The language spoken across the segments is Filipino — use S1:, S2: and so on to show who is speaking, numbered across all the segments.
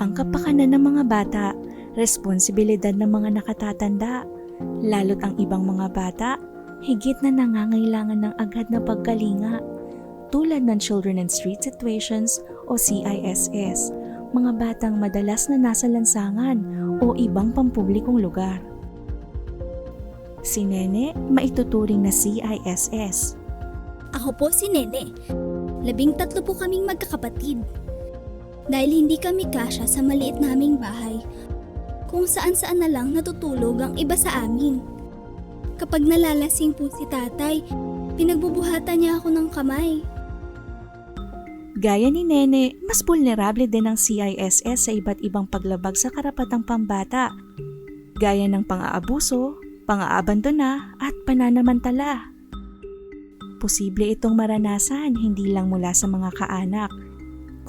S1: Ang kapakanan ng mga bata, responsibilidad ng mga nakatatanda, lalo't ang ibang mga bata, higit na nangangailangan ng agad na pagkalinga, tulad ng Children in Street Situations o CISS, mga batang madalas na nasa lansangan o ibang pampublikong lugar. Si Nene, maituturing na CISS.
S2: Ako po si Nene. Labing tatlo po kaming magkakapatid. Dahil hindi kami kasya sa maliit naming bahay, kung saan-saan na lang natutulog ang iba sa amin. Kapag nalalasing po si tatay, pinagbubuhatan niya ako ng kamay.
S1: Gaya ni Nene, mas vulnerable din ang CISS sa iba't ibang paglabag sa karapatang pambata, gaya ng pang-aabuso, pang-aabandona at pananamantala. Posible itong maranasan hindi lang mula sa mga kaanak,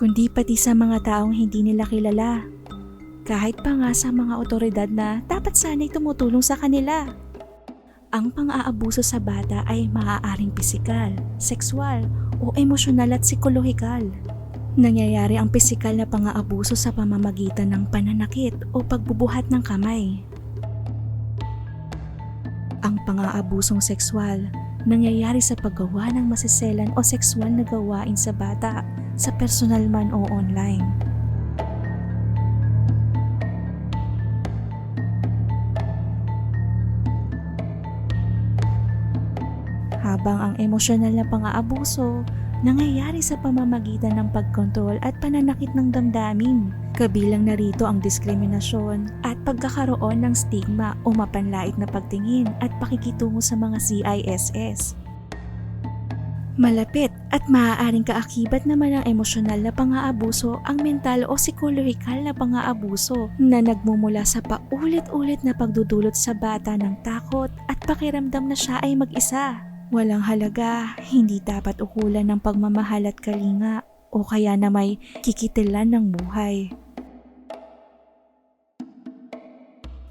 S1: kundi pati sa mga taong hindi nila kilala. Kahit pa nga sa mga otoridad na dapat sana'y tumutulong sa kanila. Ang pang-aabuso sa bata ay maaaring pisikal, sexual, o emosyonal at psikolohikal. Nangyayari ang pisikal na pang-aabuso sa pamamagitan ng pananakit o pagbubuhat ng kamay. Ang pang-aabusong sexual nangyayari sa paggawa ng masiselan o sexual na gawain sa bata sa personal man o online. habang ang emosyonal na pang-aabuso nangyayari sa pamamagitan ng pagkontrol at pananakit ng damdamin. Kabilang narito ang diskriminasyon at pagkakaroon ng stigma o mapanlait na pagtingin at pakikitungo sa mga CISS. Malapit at maaaring kaakibat naman ng emosyonal na pang-aabuso ang mental o psikolohikal na pang-aabuso na nagmumula sa paulit-ulit na pagdudulot sa bata ng takot at pakiramdam na siya ay mag-isa. Walang halaga, hindi dapat ukulan ng pagmamahal at kalinga o kaya na may kikitilan ng buhay.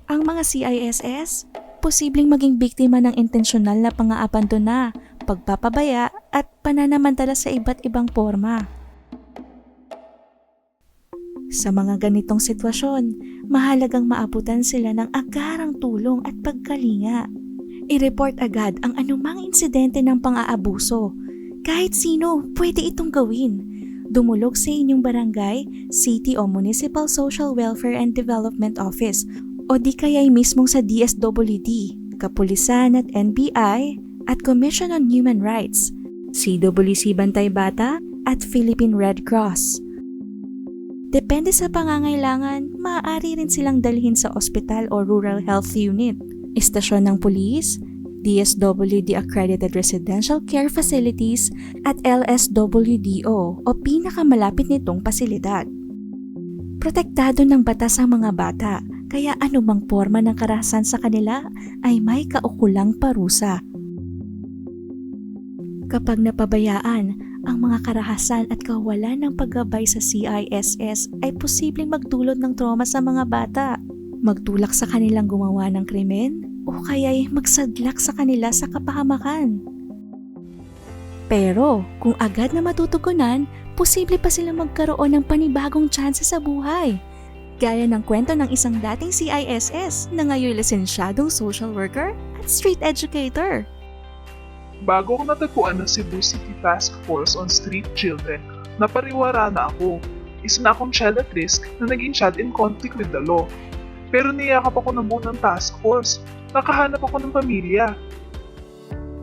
S1: Ang mga CISS, posibleng maging biktima ng intensyonal na pang-aabandona, pagpapabaya at pananamantala sa iba't ibang forma. Sa mga ganitong sitwasyon, mahalagang maabutan sila ng agarang tulong at pagkalinga. I-report agad ang anumang insidente ng pang-aabuso. Kahit sino, pwede itong gawin. Dumulog sa inyong barangay, city o municipal social welfare and development office o di kaya'y mismong sa DSWD, Kapulisan at NBI at Commission on Human Rights, CWC Bantay Bata at Philippine Red Cross. Depende sa pangangailangan, maaari rin silang dalhin sa ospital o rural health unit, istasyon ng pulis, DSWD Accredited Residential Care Facilities at LSWDO o pinakamalapit nitong pasilidad. Protektado ng batas ang mga bata, kaya anumang forma ng karahasan sa kanila ay may kaukulang parusa. Kapag napabayaan, ang mga karahasan at kawalan ng paggabay sa CISS ay posibleng magdulot ng trauma sa mga bata, magtulak sa kanilang gumawa ng krimen, o kaya'y magsadlak sa kanila sa kapahamakan. Pero kung agad na matutugunan, posible pa silang magkaroon ng panibagong tsansa sa buhay. Gaya ng kwento ng isang dating CISS na ngayon lisensyadong social worker at street educator.
S3: Bago ko natagpuan ng Cebu City Task Force on Street Children, napariwara na ako. Isa na akong child at risk na naging child in conflict with the law. Pero niyakap ako ng ng task force. Nakahanap ako ng pamilya.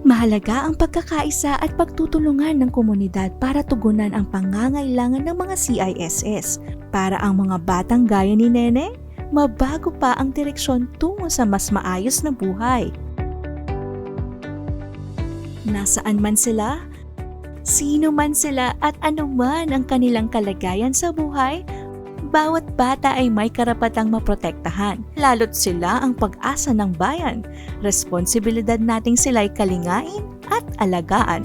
S1: Mahalaga ang pagkakaisa at pagtutulungan ng komunidad para tugunan ang pangangailangan ng mga CISS para ang mga batang gaya ni Nene mabago pa ang direksyon tungo sa mas maayos na buhay. Nasaan man sila, sino man sila at anuman ang kanilang kalagayan sa buhay, bawat bata ay may karapatang maprotektahan, lalo't sila ang pag-asa ng bayan. Responsibilidad nating sila'y kalingain at alagaan.